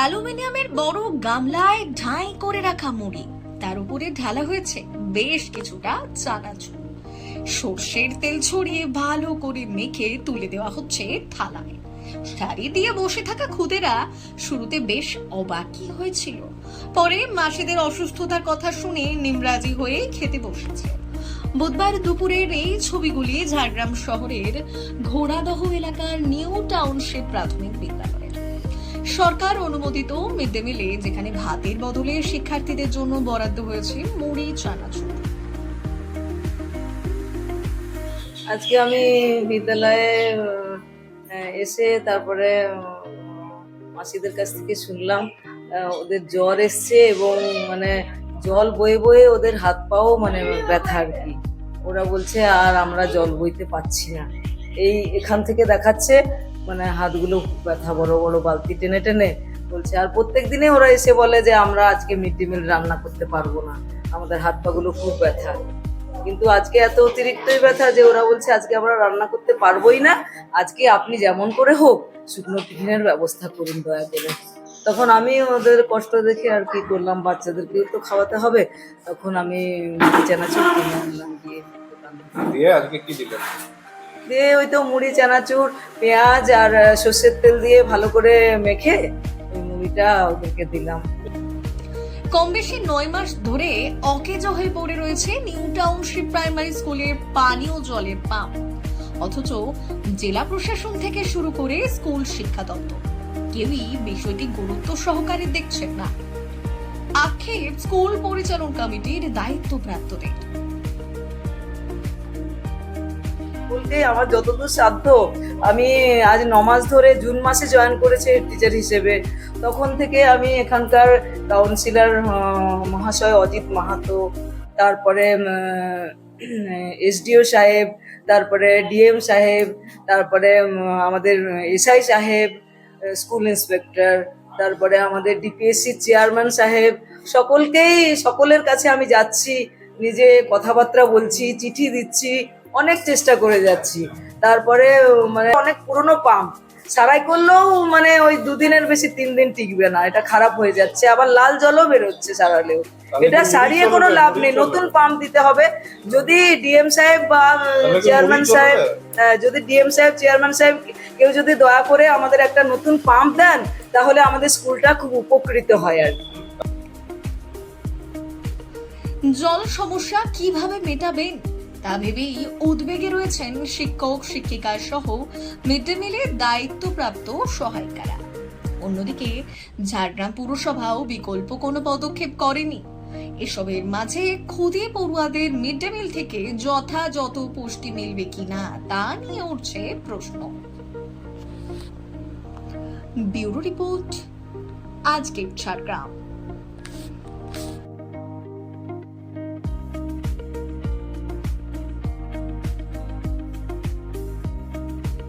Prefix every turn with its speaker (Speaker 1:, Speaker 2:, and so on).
Speaker 1: অ্যালুমিনিয়ামের বড় গামলায় ঢাই করে রাখা মুড়ি। তার উপরে ঢালা হয়েছে বেশ কিছুটা চানাচুর সর্ষের তেল ছড়িয়ে ভালো করে মেখে তুলে দেওয়া হচ্ছে থালায়। সারি দিয়ে বসে থাকা খুদেরা শুরুতে বেশ অবাকই হয়েছিল। পরে মাসিদের অসুস্থতার কথা শুনে নিমরাজি হয়ে খেতে বসেছে। বুধবার দুপুরের এই ছবিগুলি ঝাড়গ্রাম শহরের ঘোড়াদহ এলাকার নিউ টাউনশিপ প্রাথমিক বিদ্যালয়ের সরকার অনুমোদিত মিড ডে মিলে যেখানে ভাতের বদলে শিক্ষার্থীদের জন্য বরাদ্দ হয়েছে মুড়ি চানাচুর
Speaker 2: আজকে আমি বিদ্যালয়ে এসে তারপরে মাসিদের কাছ থেকে শুনলাম ওদের জ্বর এসছে এবং মানে জল বয়ে বয়ে ওদের হাত পাও মানে ব্যথা আর কি। ওরা বলছে, আর আমরা জল বইতে পারছি না। এই এখান থেকে দেখাচ্ছে মানে হাতগুলো ব্যথা, বড় বড় বালতি টেনে টেনে বলছে, আর প্রত্যেক দিনে ওরা এসে বলে যে, আমরা আজকে মিড ডে মিল রান্না করতে পারব না। আমাদের হাত পাগুলো খুব ব্যথা। কিন্তু আজকে এত অতিরিক্তই ব্যথা যে ওরা বলছে, আজকে আমরা রান্না করতে পারবোই না। আজকে আপনি যেমন করে হোক, শুকনো টিফিনের ব্যবস্থা করুন দয়া করে। তখন আমি ওদের কষ্ট দেখে আর কি করলাম, বাচ্চাদেরকেও তো খাওয়াতে হবে। তখন আমি চানাচুর কিনে আনলাম দিয়ে।
Speaker 3: দিয়ে আজকে কি দিলেন?
Speaker 2: দিয়ে ওই তো মুড়ি, চানাচুর, পেঁয়াজ আর সর্ষের তেল দিয়ে ভালো করে মেখে ওই মুড়িটা ওদেরকে দিলাম।
Speaker 1: কম বেশি নয় মাস ধরে অকেজ হয়ে পড়ে রয়েছে নিউ টাউনশিপ প্রাইমারি স্কুলের পানীয় জলের পাম্প। অথচ জেলা প্রশাসন থেকে শুরু করে স্কুল শিক্ষা দপ্তর। কেউই বিষয়টি গুরুত্ব সহকারে দেখছেন না। আক্ষেপ স্কুল পরিচালন কমিটির দায়িত্বপ্রাপ্তদের।
Speaker 2: বলতে আমার যতদূর সাধ্য, আমি আজ ন মাস ধরে জুন মাসে জয়েন করেছি টিচার হিসেবে। তখন থেকে আমি এখানকার কাউন্সিলর মহাশয় অজিত মাহাতো, তারপরে এসডিও সাহেব, তারপরে ডিএম সাহেব, তারপরে আমাদের এসআই সাহেব স্কুল ইন্সপেক্টর তারপরে আমাদের ডিপিএসসি চেয়ারম্যান সাহেব, সকলকেই, সকলের কাছে আমি যাচ্ছি, নিজে কথাবার্তা বলছি, চিঠি দিচ্ছি অনেক চেষ্টা করে যাচ্ছি। তারপরে মানে অনেক পুরনো পাম্প। সারাই করলেও মানে ওই দুদিনের বেশি তিন দিন টিকবে না। এটা খারাপ হয়ে যাচ্ছে। আবার লাল জলও বেরোচ্ছে সারালেও। এটা সারিয়ে কোনো লাভ নেই। নতুন পাম্প দিতে হবে। যদি ডিএম সাহেব বা চেয়ারম্যান সাহেব
Speaker 3: চলবে?
Speaker 2: যদি ডিএম সাহেব চেয়ারম্যান সাহেব কেউ যদি দয়া করে আমাদের একটা নতুন পাম্প দেন তাহলে আমাদের স্কুলটা খুব উপকৃত হয় আর কি।
Speaker 1: জল সমস্যা কীভাবে মেটাবেন? তা ভেবেই উদ্বেগে রয়েছেন শিক্ষক, শিক্ষিকা সহ মিড ডে মিলের দায়িত্বপ্রাপ্ত সহায়িকারা। অন্যদিকে, ঝাড়গ্রাম পুরসভাও বিকল্প কোনো পদক্ষেপ করেনি। এসবের মাঝে ক্ষুদে পড়ুয়াদের মিড ডে মিল থেকে যথাযথ পুষ্টি মিলবে কিনা তা নিয়ে উঠছে প্রশ্ন। ব্যুরো রিপোর্ট, আজকের ঝাড়গ্রাম।